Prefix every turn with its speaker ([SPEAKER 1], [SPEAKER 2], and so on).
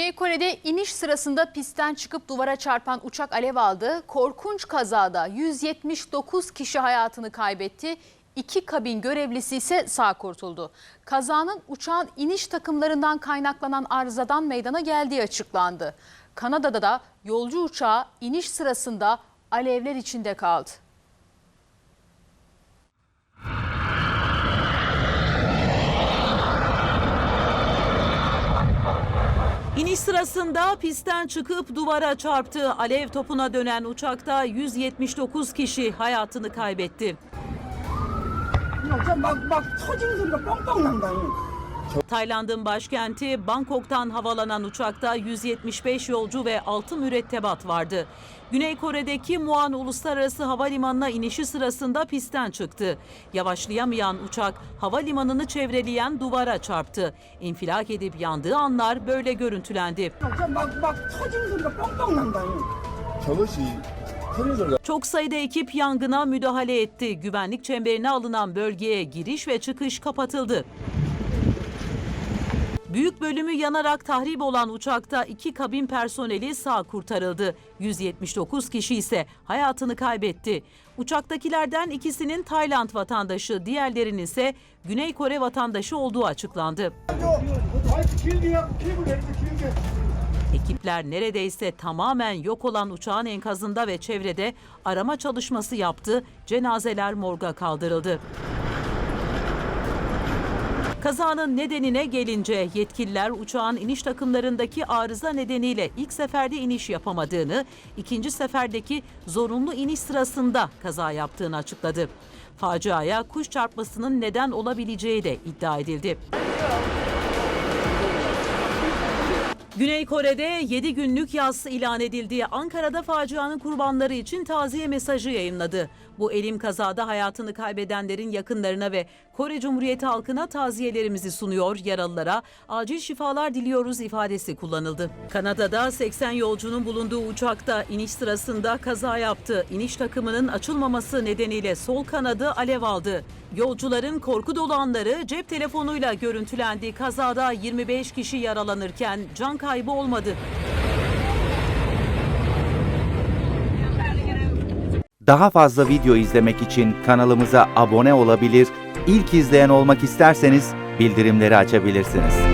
[SPEAKER 1] Güney Kore'de iniş sırasında pistten çıkıp duvara çarpan uçak alev aldı. Korkunç kazada 179 kişi hayatını kaybetti. İki kabin görevlisi ise sağ kurtuldu. Kazanın uçağın iniş takımlarından kaynaklanan arızadan meydana geldiği açıklandı. Kanada'da da yolcu uçağı iniş sırasında alevler içinde kaldı.
[SPEAKER 2] sırasında pistten çıkıp duvara çarptığı alev topuna dönen uçakta 179 kişi hayatını kaybetti.
[SPEAKER 3] Ya, bak, bak,
[SPEAKER 2] Tayland'ın başkenti Bangkok'tan havalanan uçakta 175 yolcu ve 6 mürettebat vardı. Güney Kore'deki Muan Uluslararası Havalimanı'na inişi sırasında pistten çıktı. Yavaşlayamayan uçak havalimanını çevreleyen duvara çarptı. İnfilak edip yandığı anlar böyle görüntülendi. Çok sayıda ekip yangına müdahale etti. Güvenlik çemberine alınan bölgeye giriş ve çıkış kapatıldı. Büyük bölümü yanarak tahrip olan uçakta iki kabin personeli sağ kurtarıldı. 179 kişi ise hayatını kaybetti. Uçaktakilerden ikisinin Tayland vatandaşı, diğerlerinin ise Güney Kore vatandaşı olduğu açıklandı. Ekipler neredeyse tamamen yok olan uçağın enkazında ve çevrede arama çalışması yaptı. Cenazeler morga kaldırıldı. Kazanın nedenine gelince yetkililer uçağın iniş takımlarındaki arıza nedeniyle ilk seferde iniş yapamadığını, ikinci seferdeki zorunlu iniş sırasında kaza yaptığını açıkladı. Faciaya kuş çarpmasının neden olabileceği de iddia edildi. Güney Kore'de 7 günlük yas ilan edildiği Ankara'da facianın kurbanları için taziye mesajı yayınladı. Bu elim kazada hayatını kaybedenlerin yakınlarına ve Kore Cumhuriyeti halkına taziyelerimizi sunuyor, yaralılara acil şifalar diliyoruz ifadesi kullanıldı. Kanada'da 80 yolcunun bulunduğu uçakta iniş sırasında kaza yaptı. İniş takımının açılmaması nedeniyle sol kanadı alev aldı. Yolcuların korku dolu anları cep telefonuyla görüntülendi. Kazada 25 kişi yaralanırken can kaybı olmadı.
[SPEAKER 4] Daha fazla video izlemek için kanalımıza abone olabilir, ilk izleyen olmak isterseniz bildirimleri açabilirsiniz.